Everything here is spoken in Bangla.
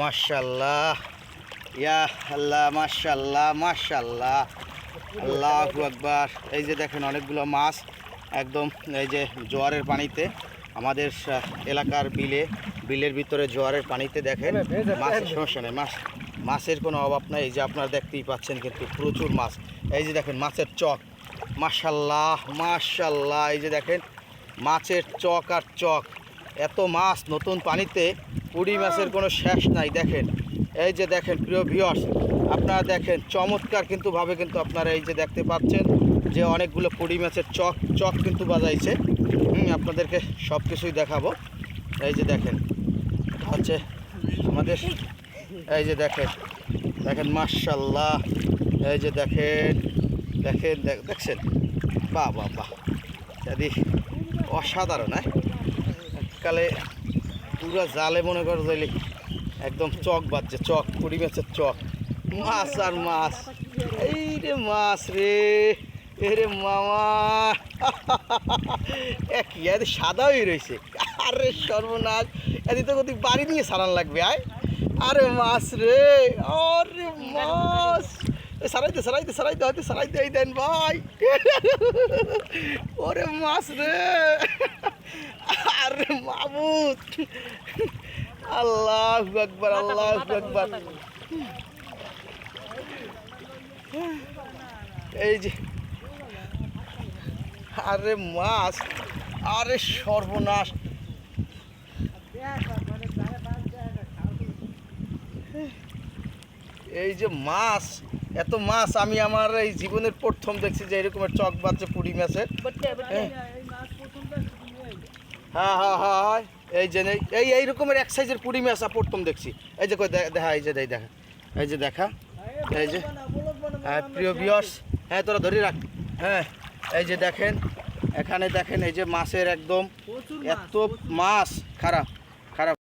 মাশাল্লাহ ইয়া আল্লাহ মাশাল্লাহ মাশাল্লাহ আল্লাহু আকবার। এই যে দেখেন অনেকগুলো মাছ একদম এই যে জোয়ারের পানিতে আমাদের এলাকার বিলে বিলের ভিতরে জোয়ারের পানিতে দেখেন মাছের সমস্যা নেই। মাছ মাছের কোনো অভাব নাই। এই যে আপনারা দেখতেই পাচ্ছেন কিন্তু প্রচুর মাছ। এই যে দেখেন মাছের চক। মাশাল্লাহ মাশাল্লাহ এই যে দেখেন মাছের চক আর চক। এত মাছ নতুন পানিতে পুঁটি মাছের কোনো শেষ নাই, দেখেন। এই যে দেখেন, প্রিয় ভিউয়ার্স আপনারা দেখেন, চমৎকার কিন্তু ভাবে কিন্তু আপনারা এই যে দেখতে পাচ্ছেন যে অনেকগুলো পুঁটি মাছের চক চক কিন্তু বাজাইছে। হুম, আপনাদেরকে সব কিছুই দেখাবো। এই যে দেখেন, এটা হচ্ছে আমাদের, এই যে দেখেন দেখেন মার্শাল্লাহ এই যে দেখেন দেখেন, দেখ- দেখছেন? বাহ বাহ বাহ। অসাধারণ হ্যাঁ? কালে পুরো জালে মনে করো যাইলে একদম চক বাজছে, চক কুড়ি মাছের চক। মাছ আর মাছ। এই রে মাছ রে এরে মামা। এক ইয়াদি সাদা হয়ে রয়েছে আরে সর্বনাশ এদি তো কোথায় বাড়ি নিয়ে সারান লাগবে, আয়। আরে মাছ রে, আরে মাছ। সারাইতে সারাইতে সারাইতে, হয়তো সারাইতে এই দেন, ভাই। ওরে মাছ রে। আরে মাবুদ আল্লাহ আকবার আল্লাহ আকবার। এই যে। আরে মাছ আরে সর্বনাশ। এই যে মাছ এত মাছ আমি আমার এই জীবনের প্রথম দেখছি যে এরকমের চক বাজছে পুরি মাছের হ্যাঁ হ্যাঁ হ্যাঁ হ্যাঁ। এই যে এই- এই রকমের এক সাইজের পুরি মাছ প্রথম দেখছি। এই যে দেখা এই যে দেই দেখা। এই যে দেখা। এই যে। হ্যাঁ প্রিয় বিয়স হ্যাঁ তোরা ধরে রাখ। হ্যাঁ এই যে দেখেন। এখানে দেখেন এই যে মাছের একদম এত মাছ খারাপ খারাপ।